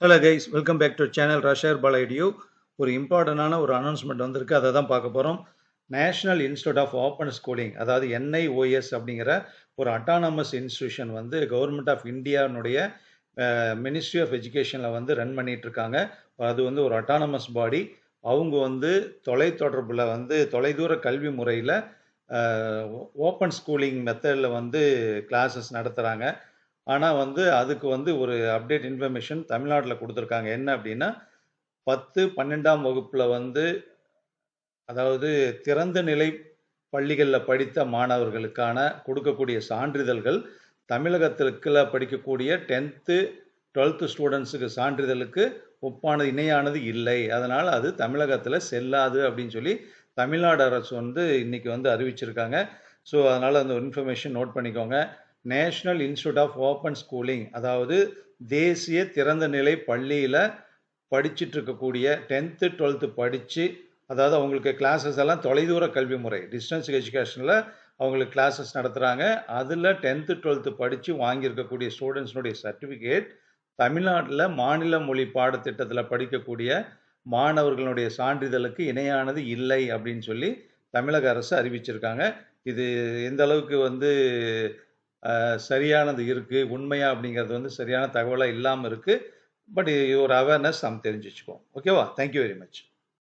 Hello guys welcome back to channel ரஷர் பாலைடியோ ஒரு இம்பார்ட்டண்டான ஒரு அனௌன்ஸ்மெண்ட் வந்திருக்கு. அதை தான் பார்க்க போகிறோம் national institute of open schooling அதாவது என்ஐஓஎஸ் அப்படிங்கிற ஒரு அட்டானமஸ் இன்ஸ்டியூஷன் வந்து கவர்மெண்ட் ஆஃப் இந்தியானுடைய மினிஸ்ட்ரி ஆஃப் எஜுகேஷனில் வந்து ரன் பண்ணிகிட்ருக்காங்க அது வந்து ஒரு அட்டானமஸ் பாடி அவங்க வந்து தொலைத்தொடர்பில் வந்து தொலைதூர கல்வி முறையில் ஓப்பன் ஸ்கூலிங் மெத்தடில் வந்து கிளாஸஸ் நடத்துகிறாங்க ஆனால் வந்து அதுக்கு வந்து ஒரு அப்டேட் இன்ஃபர்மேஷன் தமிழ்நாட்டில் கொடுத்துருக்காங்க. என்ன அப்படின்னா பத்து பன்னெண்டாம் வகுப்பில் வந்து அதாவது திறந்த நிலை பள்ளிகளில் படித்த மாணவர்களுக்கான கொடுக்கக்கூடிய சான்றிதழ்கள் தமிழகத்திற்குள்ள படிக்கக்கூடிய டென்த்து டுவெல்த்து ஸ்டூடெண்ட்ஸுக்கு சான்றிதழுக்கு ஒப்பானது இணையானது இல்லை. அதனால் அது தமிழகத்தில் செல்லாது அப்படின்னு சொல்லி தமிழ்நாடு அரசு வந்து இன்றைக்கி வந்து அறிவிச்சிருக்காங்க. ஸோ அதனால் அந்த இன்ஃபர்மேஷன் நோட் பண்ணிக்கோங்க. National institute of open schooling அதாவது தேசிய திறந்த நிலை பள்ளியில் படிச்சுட்டு இருக்கக்கூடிய டென்த்து டுவெல்த்து படித்து அதாவது அவங்களுக்கு கிளாஸஸ் எல்லாம் தொலைதூர கல்வி முறை டிஸ்டன்ஸ் எஜுகேஷனில் அவங்களுக்கு கிளாஸஸ் நடத்துகிறாங்க அதில் டென்த்து டுவெல்த்து படித்து வாங்கியிருக்கக்கூடிய ஸ்டூடெண்ட்ஸ்னுடைய சர்டிஃபிகேட் தமிழ்நாட்டில் மாநில மொழி பாடத்திட்டத்தில் படிக்கக்கூடிய மாணவர்களுடைய சான்றிதழுக்கு இணையானது இல்லை அப்படின்னு சொல்லி தமிழக அரசு அறிவிச்சிருக்காங்க. இது எந்த அளவுக்கு வந்து சரியானது இருக்குது உண்மையா அப்படிங்கிறது வந்து சரியான தகவலாக இல்லாமல் இருக்குது பட் ஒரு அவேர்னஸ் நம்ம தெரிஞ்சு வச்சுக்குவோம் ஓகேவா தேங்க்யூ வெரி மச்